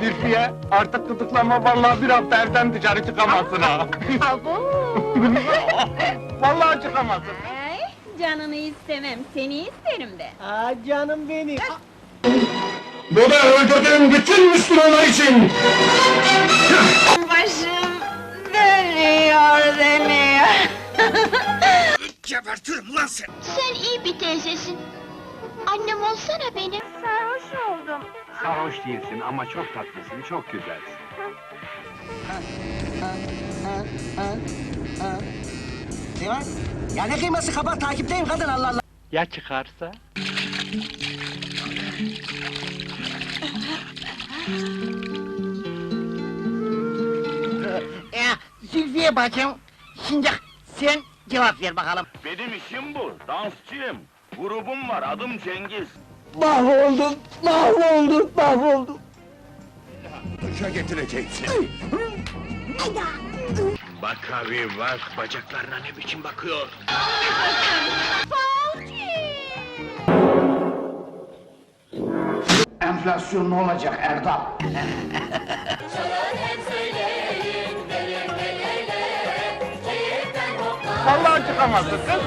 Zülfiye artık gıdıklama vallahi bir hafta evden dışarı çıkamazsın ha. Abo! vallahi çıkamazsın. Ay, canını istemem, seni isterim de. Aa canım benim. Bu da öldürdüğüm bütün Müslümanlar için. Başım dönüyor, dönüyor. Gebertirim lan seni! Sen iyi bir teyzesin. Annem olsana benim. Sarhoş değilsin ama çok tatlısın, çok güzelsin. Ne var? Ya ne kıyması kapat takipteyim kadın Allah Allah. Ya çıkarsa? Ya Zülfiye bacım, şimdi sen cevap ver bakalım. Benim işim bu, dansçıyım. Grubum var, adım Cengiz. Mahvoldum, mahvoldum, mahvoldum. Duşa getireceksin. Bak abi bak, bacaklarına ne biçim bakıyor. Enflasyon ne olacak Erdal? vallahi çıkamazsın kız.